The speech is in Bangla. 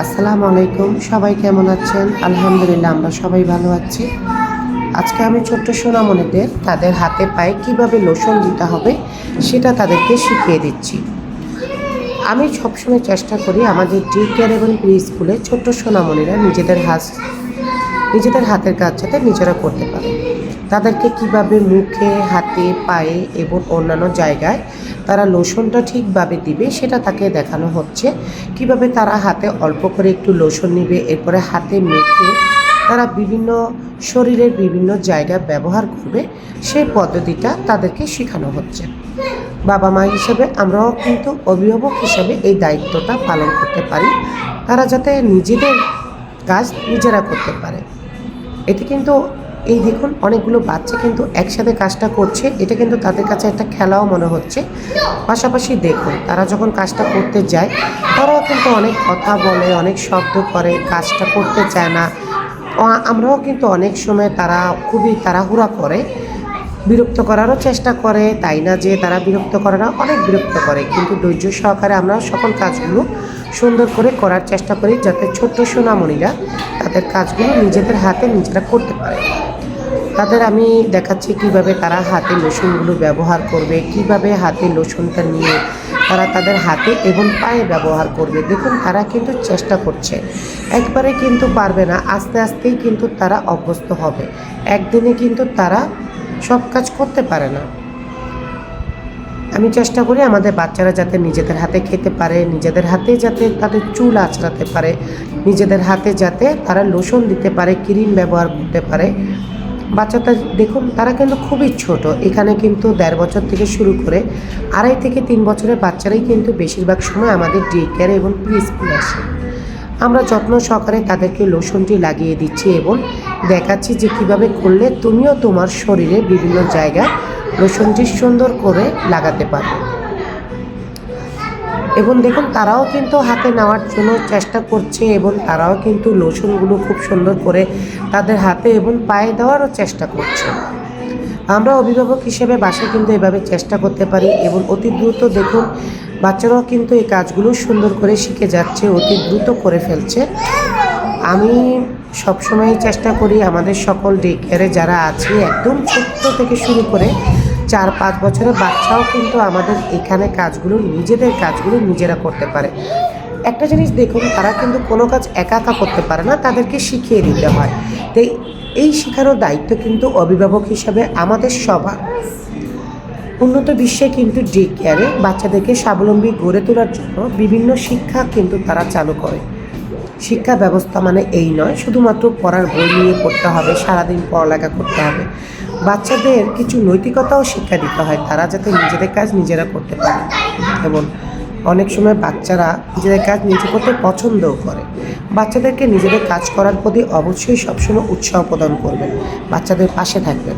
আসসালামু আলাইকুম। সবাই কেমন আছেন? আলহামদুলিল্লাহ, আমরা সবাই ভালো আছি। আজকে আমি ছোট্ট সোনামণিদের তাদের হাতে পায়ে কীভাবে লোশন দিতে হবে সেটা তাদেরকে শিখিয়ে দিচ্ছি। আমি সবসময় চেষ্টা করি আমাদের ডি কেয়ার এবং প্রি স্কুলে ছোট্ট সোনামণিরা নিজেদের হাত, নিজেদের হাতের কাজ যাতে নিজেরা করতে পারে। তাদেরকে কীভাবে মুখে, হাতে, পায়ে এবং অন্যান্য জায়গায় তারা লোশনটা ঠিকভাবে দিবে, সেটা তাকে দেখানো হচ্ছে। কীভাবে তারা হাতে অল্প করে একটু লোশন নিবে, এরপরে হাতে মেখে তারা বিভিন্ন শরীরের বিভিন্ন জায়গা ব্যবহার করবে, সেই পদ্ধতিটা তাদেরকে শেখানো হচ্ছে। বাবা মা হিসেবে আমরাও কিন্তু অভিভাবক হিসেবে এই দায়িত্বটা পালন করতে পারি। তারা যাতে নিজেদের কাজ নিজেরা করতে পারে। এতে কিন্তু এই দেখুন, অনেকগুলো বাচ্চা কিন্তু একসাথে কাজটা করছে। এটা কিন্তু তাদের কাছে একটা খেলাও মনে হচ্ছে। পাশাপাশি দেখুন, তারা যখন কাজটা করতে যায়, তারাও কিন্তু অনেক কথা বলে, অনেক শব্দ করে, কাজটা করতে চায় না। আমরাও কিন্তু অনেক সময় তারা খুবই তাড়াহুড়া করে, বিরক্ত করারও চেষ্টা করে, তাই না যে তারা বিরক্ত করে না, অনেক বিরক্ত করে। কিন্তু ধৈর্য সহকারে আমরা সকল কাজগুলো সুন্দর করে করার চেষ্টা করি, যাতে ছোট্ট সোনামণিরা তাদের কাজগুলো নিজেদের হাতে নিজেরা করতে পারে। তাদের আমি দেখাচ্ছি কীভাবে তারা হাতে লোশনগুলো ব্যবহার করবে, কীভাবে হাতে লোশনটা নিয়ে তারা তাদের হাতে এবং পায়ে ব্যবহার করবে। দেখুন, তারা কিন্তু চেষ্টা করছে। একবারে কিন্তু পারবে না, আস্তে আস্তেই কিন্তু তারা অভ্যস্ত হবে। একদিনে কিন্তু তারা সব কাজ করতে পারে না। আমি চেষ্টা করি আমাদের বাচ্চারা যাতে নিজেদের হাতে খেতে পারে, নিজেদের হাতে যাতে তাদের চুল আঁচড়াতে পারে, নিজেদের হাতে যাতে তারা লোশন দিতে পারে, ক্রিম ব্যবহার করতে পারে। বাচ্চাটা দেখুন, তারা কিন্তু খুবই ছোট। এখানে কিন্তু দেড় বছর থেকে শুরু করে আড়াই থেকে তিন বছরের বাচ্চারাই কিন্তু বেশিরভাগ সময় আমাদের ডে কেয়ারে এবং প্রি স্কুলে আসে। আমরা যত্ন সহকারে তাদেরকে লোশনটি লাগিয়ে দিচ্ছি এবং দেখাচ্ছি যে কীভাবে করলে তুমিও তোমার শরীরে বিভিন্ন জায়গায় লোশনটি সুন্দর করে লাগাতে পারবে। এবং দেখুন, তারাও কিন্তু হাতে নেওয়ার জন্য চেষ্টা করছে এবং তারাও কিন্তু লোশনগুলো খুব সুন্দর করে তাদের হাতে এবং পায়ে দেওয়ারও চেষ্টা করছে। আমরা অভিভাবক হিসেবে বাসায় কিন্তু এভাবে চেষ্টা করতে পারি এবং অতি দ্রুত দেখুন, বাচ্চারাও কিন্তু এই কাজগুলো সুন্দর করে শিখে যাচ্ছে, অতি দ্রুত করে ফেলছে। আমি সবসময় চেষ্টা করি আমাদের সকল ডে কেয়ারে যারা আছে, একদম ছোট্ট থেকে শুরু করে চার পাঁচ বছরের বাচ্চাও কিন্তু আমাদের এখানে কাজগুলো, নিজেদের কাজগুলো নিজেরা করতে পারে। একটা জিনিস দেখুন, তারা কিন্তু কোনো কাজ একা একা করতে পারে না, তাদেরকে শিখিয়ে দিতে হয়। তাই এই শেখানোর দায়িত্ব কিন্তু অভিভাবক হিসাবে আমাদের সবার। উন্নত বিশ্বে কিন্তু ডে কেয়ারে বাচ্চাদেরকে স্বাবলম্বী গড়ে তোলার জন্য বিভিন্ন শিক্ষা কিন্তু তারা চালু করে। শিক্ষা ব্যবস্থা মানে এই নয়, শুধুমাত্র পড়ার বই নিয়ে পড়তে হবে, সারাদিন পড়ালেখা করতে হবে। বাচ্চাদের কিছু নৈতিকতাও শিক্ষা দিতে হয়, তারা যাতে নিজেদের কাজ নিজেরা করতে পারে। এবং অনেক সময় বাচ্চারা নিজেদের কাজ নিজে করতে পছন্দও করে। বাচ্চাদেরকে নিজেদের কাজ করার প্রতি অবশ্যই সবসময় উৎসাহ প্রদান করবেন, বাচ্চাদের পাশে থাকবেন।